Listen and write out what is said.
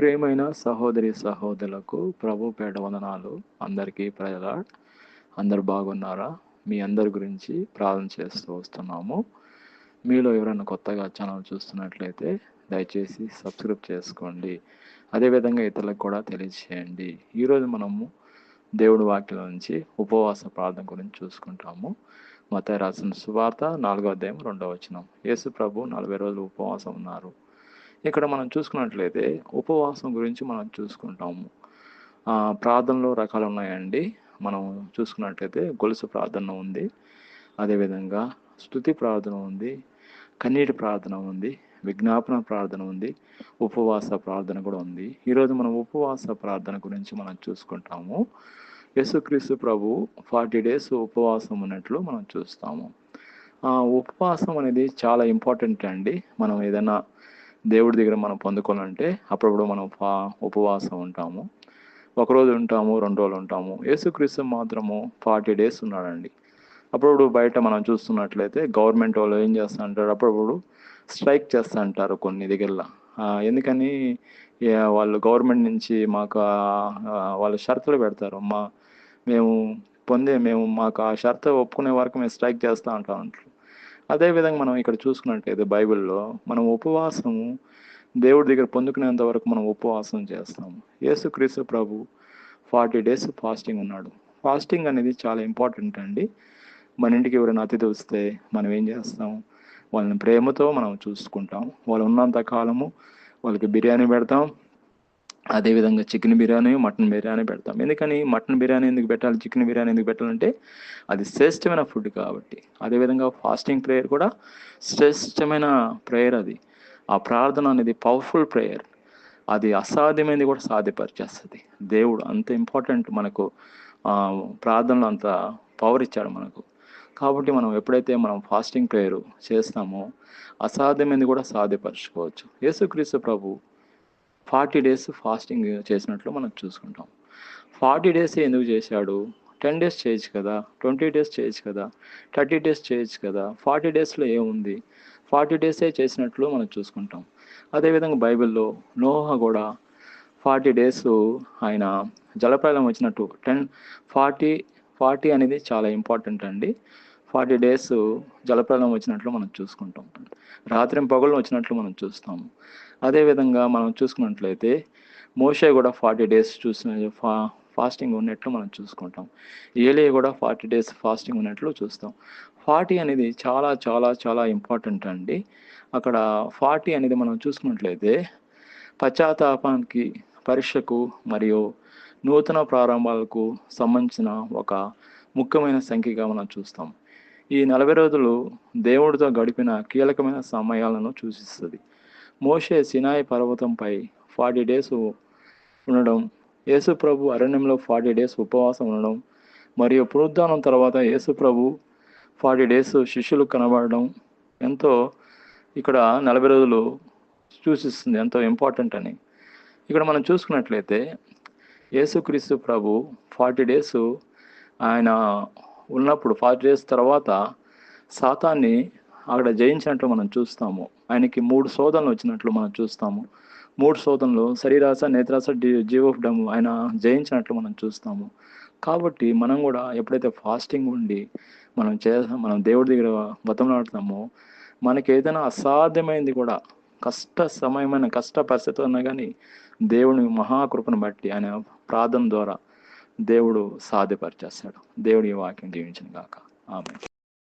ప్రేమైన సహోదరి సహోదరులకు ప్రభు పేట వందనాలు. అందరికీ ప్రజల అందరు బాగున్నారా? మీ అందరి గురించి ప్రార్థన చేస్తూ వస్తున్నాము. మీలో ఎవరైనా కొత్తగా ఛానల్ చూస్తున్నట్లయితే దయచేసి సబ్స్క్రైబ్ చేసుకోండి. అదేవిధంగా ఇతరులకు కూడా తెలియజేయండి. ఈరోజు మనము దేవుడి వాక్యం నుంచి ఉపవాస ప్రార్థన గురించి చూసుకుంటాము. మత రాసిన సువార్త నాలుగో అధ్యాయం రెండవ వచనం. యేసు ప్రభు నలభై రోజులు ఉపవాసం ఉన్నారు. ఇక్కడ మనం చూసుకున్నట్లయితే ఉపవాసం గురించి మనం చూసుకుంటాము. ప్రార్థనలో రకాలు ఉన్నాయండి. మనం చూసుకున్నట్లయితే గొలుసు ప్రార్థన ఉంది. అదేవిధంగా స్థుతి ప్రార్థన ఉంది. కన్నీటి ప్రార్థన ఉంది. విజ్ఞాపన ప్రార్థన ఉంది. ఉపవాస ప్రార్థన కూడా ఉంది. ఈరోజు మనం ఉపవాస ప్రార్థన గురించి మనం చూసుకుంటాము. యేసుక్రీస్తు ప్రభు ఫార్టీ డేస్ ఉపవాసం ఉన్నట్లు మనం చూస్తాము. ఉపవాసం అనేది చాలా ఇంపార్టెంట్ అండి. మనం ఏదైనా దేవుడి దగ్గర మనం పొందుకోవాలంటే అప్పుడప్పుడు మనం ఫా ఉపవాసం ఉంటాము. ఒకరోజు ఉంటాము రెండు రోజులు ఉంటాము. యేసుక్రీస్తు మాత్రము ఫార్టీ డేస్ ఉన్నాడండి. అప్పుడప్పుడు బయట మనం చూస్తున్నట్లయితే గవర్నమెంట్ వాళ్ళు ఏం చేస్తా అంటారు అప్పుడప్పుడు స్ట్రైక్ చేస్తా అంటారు కొన్ని దగ్గరలో. ఎందుకని? వాళ్ళు గవర్నమెంట్ నుంచి మాకు వాళ్ళు షరతులు పెడతారు. మా మేము పొందే మేము మాకు ఆ షరతు ఒప్పుకునే వరకు మేము స్ట్రైక్ చేస్తూ ఉంటాం అంటారు. అదేవిధంగా మనం ఇక్కడ చూసుకున్నట్లయితే బైబిల్లో మనం ఉపవాసము దేవుడి దగ్గర పొందుకునేంత వరకు మనం ఉపవాసం చేస్తాము యేసుక్రీస్తు ప్రభు ఫార్టీ డేస్ ఫాస్టింగ్ ఉన్నాడు. ఫాస్టింగ్ అనేది చాలా ఇంపార్టెంట్ అండి. మన ఇంటికి ఎవరైనా అతిథి వస్తే మనం ఏం చేస్తాం? వాళ్ళని ప్రేమతో మనం చూసుకుంటాం. వాళ్ళు ఉన్నంత కాలము వాళ్ళకి బిర్యానీ పెడతాం. అదేవిధంగా చికెన్ బిర్యానీ మటన్ బిర్యానీ పెడతాం. ఎందుకని? మటన్ బిర్యానీ ఎందుకు పెట్టాలి? చికెన్ బిర్యానీ ఎందుకు పెట్టాలంటే అది శ్రేష్టమైన ఫుడ్ కాబట్టి. అదేవిధంగా ఫాస్టింగ్ ప్రేయర్ కూడా శ్రేష్టమైన ప్రేయర్ అది. ఆ ప్రార్థన అనేది పవర్ఫుల్ ప్రేయర్ అది అసాధ్యమైనది కూడా సాధ్యపరిచేస్తుంది. దేవుడు అంత ఇంపార్టెంట్ మనకు ప్రార్థనలు ప్రార్థనలో అంత పవర్ ఇచ్చాడు మనకు. కాబట్టి మనం ఎప్పుడైతే మనం ఫాస్టింగ్ ప్రేయర్ చేస్తామో అసాధ్యమైనది కూడా సాధ్యపరచుకోవచ్చు. యేసుక్రీస్తు ప్రభు ఫార్టీ డేస్ ఫాస్టింగ్ చేసినట్లు మనం చూసుకుంటాం. ఫార్టీ డేస్ ఎందుకు చేశాడు? టెన్ డేస్ చేయొచ్చు కదా? ట్వంటీ డేస్ చేయొచ్చు కదా? థర్టీ డేస్ చేయొచ్చు కదా? ఫార్టీ డేస్లో ఏముంది? ఫార్టీ డేసే చేసినట్లు మనం చూసుకుంటాం. అదేవిధంగా బైబిల్లో నోహ కూడా ఫార్టీ డేస్ ఆయన జలప్రలయం వచ్చినట్టు. టెన్ ఫార్టీ ఫార్టీ అనేది చాలా ఇంపార్టెంట్ అండి. ఫార్టీ డేస్ జలప్రలయం వచ్చినట్లు మనం చూసుకుంటాం. రాత్రి పగలు వచ్చినట్లు మనం చూస్తాము అదేవిధంగా మనం చూసుకున్నట్లయితే మోషే కూడా ఫార్టీ డేస్ చూసిన ఫా ఫాస్టింగ్ ఉన్నట్లు మనం చూసుకుంటాం. ఏలియ కూడా ఫార్టీ డేస్ ఫాస్టింగ్ ఉన్నట్లు చూస్తాం. ఫార్టీ అనేది చాలా చాలా చాలా ఇంపార్టెంట్ అండి. అక్కడ ఫార్టీ అనేది మనం చూసుకున్నట్లయితే పశ్చాత్తాపానికి పరీక్షకు మరియు నూతన ప్రారంభాలకు సంబంధించిన ఒక ముఖ్యమైన సంఖ్యగా మనం చూస్తాం. ఈ నలభై రోజులు దేవుడితో గడిపిన కీలకమైన సమయాలను సూచిస్తుంది. మోషే సినాయి పర్వతంపై ఫార్టీ డేస్ ఉండడం యేసు ప్రభు అరణ్యంలో ఫార్టీ డేస్ ఉపవాసం ఉండడం మరియు పునరుద్ధానం తర్వాత యేసు ప్రభు ఫార్టీ డేస్ శిష్యులు కనబడడం ఎంతో ఇక్కడ నలభై రోజులు సూచిస్తుంది ఎంతో ఇంపార్టెంట్ అని. ఇక్కడ మనం చూసుకున్నట్లయితే యేసుక్రీస్తు ప్రభు ఫార్టీ డేస్ ఆయన ఉన్నప్పుడు ఫార్టీ డేస్ తర్వాత సాతాన్ని అక్కడ జయించినట్లు మనం చూస్తాము. ఆయనకి మూడు శోధనలు వచ్చినట్లు మనం చూస్తాము. మూడు శోధనలు శరీరాస నేత్రాస డి- జీవోఫ్డము ఆయన జయించినట్లు మనం చూస్తాము. కాబట్టి మనం కూడా ఎప్పుడైతే ఫాస్టింగ్ ఉండి మనం చే మనం దేవుడి దగ్గర బతంలాడుతామో మనకి ఏదైనా అసాధ్యమైంది కూడా కష్ట సమయమైన కష్ట పరిస్థితి ఉన్నా కానీ దేవుని మహాకృపను బట్టి ఆయన ప్రార్థన ద్వారా దేవుడు సాధ్యపరిచేస్తాడు. దేవుడి వాక్యం దీవించిన గాక. ఆమె